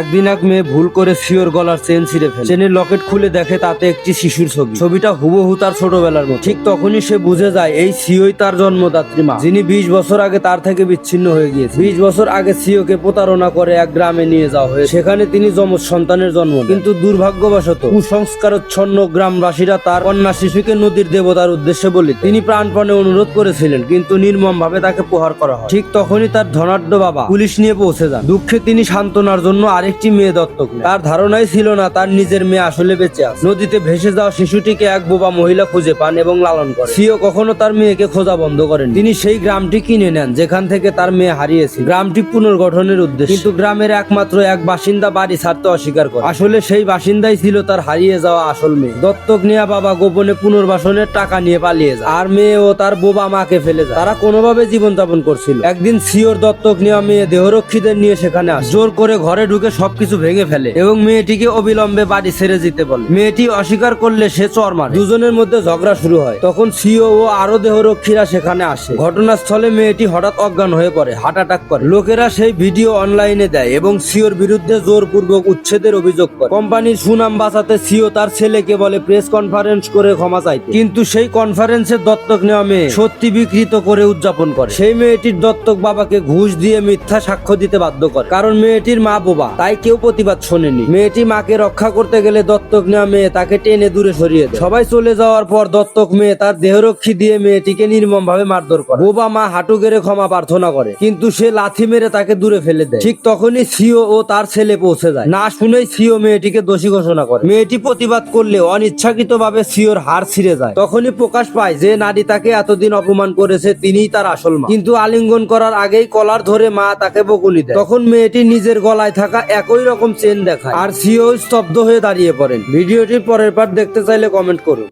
একদিন এক মেয়ে ভুল করে সিওর গলার চেন ছিঁড়ে ফেলে। চেনের লকেট খুলে দেখে তাতে একটি শিশুর ছবি। ছবিটা হুবহু তার ছোটবেলার মতো। ঠিক তখনই সে বুঝে যায়, এই সিওই তার জন্মদাত্রী মা। যিনি বিশ বছর আগে তার থেকে বিচ্ছিন্ন হয়ে গিয়েছে। বিশ বছর আগে সিওকে প্রতারণা করে এক গ্রামে নিয়ে যাওয়া হয়েছে। সেখানে তিনি যমজ সন্তানের জন্ম কিন্তু দুর্ভাগ্যবশত কুসংস্কারচ্ছন্ন গ্রামবাসীরা তার কন্যা শিশুকে নদীর দেবতার উদ্দেশ্যে বলি তিনি প্রাণপণে অনুরোধ করেছিলেন, কিন্তু নির্মম ভাবে তাকে প্রহার করা হয়। ঠিক তখনই তার ধনাঢ্য বাবা পুলিশ নিয়ে পৌঁছে যান। দুঃখে তিনি সান্ত্বনার জন্য আরেকটি মেয়ে দত্তক তার ধারণাই ছিল না তার নিজের মেয়ে আসলে বেঁচে আছে। নদীতে ভেসে যাওয়া শিশুটিকে এক বোবা মহিলা খুঁজে পান এবং লালন করে। সিও কখনো তার মেয়েকে খোঁজা বন্ধ করেন। তিনি সেই গ্রামটি কিনে নেন, যেখান থেকে তার মেয়ে হারিয়েছে। গ্রামটি পুনর্গঠনের উদ্দেশ্যে। কিন্তু গ্রামের একমাত্র এক বাসিন্দা বাড়ি ছাড়তে অস্বীকার করে। আসলে সেই বাসিন্দাই ছিল তার হারিয়ে যাওয়া আসল মেয়ে। দত্তক নেওয়া বাবা গোপনে পুনর্বাসনের টাকা নিয়ে পালিয়ে যায়। আর মেয়ে ও তার বোবা মাকে ফেলে যায়। তারা কোনোভাবে জীবনযাপন করছিল। একদিন সিওর দত্তক নেওয়া মেয়ে দেহরক্ষীদের নিয়ে সেখানে আসে। জোর করে ঘরে ঢুকে সবকিছু ভেঙে ফেলে এবং মেয়েটিকে অবিলম্বে বাড়ি ছেড়ে যেতে বলে। মেয়েটি অস্বীকার করলে সে চর মারে। দুজনের মধ্যে ঝগড়া শুরু হয়। তখন সিও ও আরও দেহরক্ষীরা সেখানে আসে। ঘটনাস্থলে মেয়েটি হঠাৎ অজ্ঞান হয়ে পড়ে, হার্ট অ্যাটাক করে। লোকেরা সেই ভিডিও অনলাইনে দেয় এবং সিওর বিরুদ্ধে জোরপূর্বক উচ্ছেদের অভিযোগ করে। কোম্পানির সুনাম বাঁচাতে সিও তার ছেলেকে বলে প্রেস কনফারেন্স করে ক্ষমা চাইতে। কিন্তু সেই কনফারেন্সের দত্তক নেওয়া মেয়ে সত্যি বিকৃত করে উদযাপন করে। সেই মেয়েটির দত্তক বাবাকে ঘুষ দিয়ে মিথ্যা সাক্ষ্য দিতে বাধ্য করে। কারণ মেয়েটির মা বোবা। তাই কেউ প্রতিবাদ শোনেনি। মেয়েটি মাকে রক্ষা করতে গেলে দত্তক নেওয়া মেয়ে তাকে টেনে দূরে সরিয়ে সবাই চলে যাওয়ার পর দত্তক মেয়ে তার দেহরক্ষী দিয়ে মেয়েটিকে নির্মম ভাবে মারধর করে। বোবা মা হাঁটু গেড়ে ক্ষমা প্রার্থনা করে, কিন্তু সে লাথি মেরে তাকে দূরে ফেলে দেয়। ঠিক তখনই সিও ও তার ছেলে পৌঁছে যায়। না শুনেই সিও মেয়েটিকে দোষী ঘোষণা করে। মেয়েটি প্রতিবাদ করলে অনিচ্ছাকৃত ভাবে সিওর হার ছিঁড়ে যায়। তখনই প্রকাশ পায় যে নারী তাকে এতদিন অপমান করেছে, তিনিই তার আসল মা। কিন্তু আলিঙ্গন করার আগেই কলার ধরে মা তাকে বকুনি দেয়। তখন মেয়েটি নিজের গলায় থাকা একই রকম চেন দেখায়। আর সিও স্তব্ধ হয়ে দাঁড়িয়ে পড়েন। ভিডিওটির পরের পার্ট দেখতে চাইলে কমেন্ট করুন।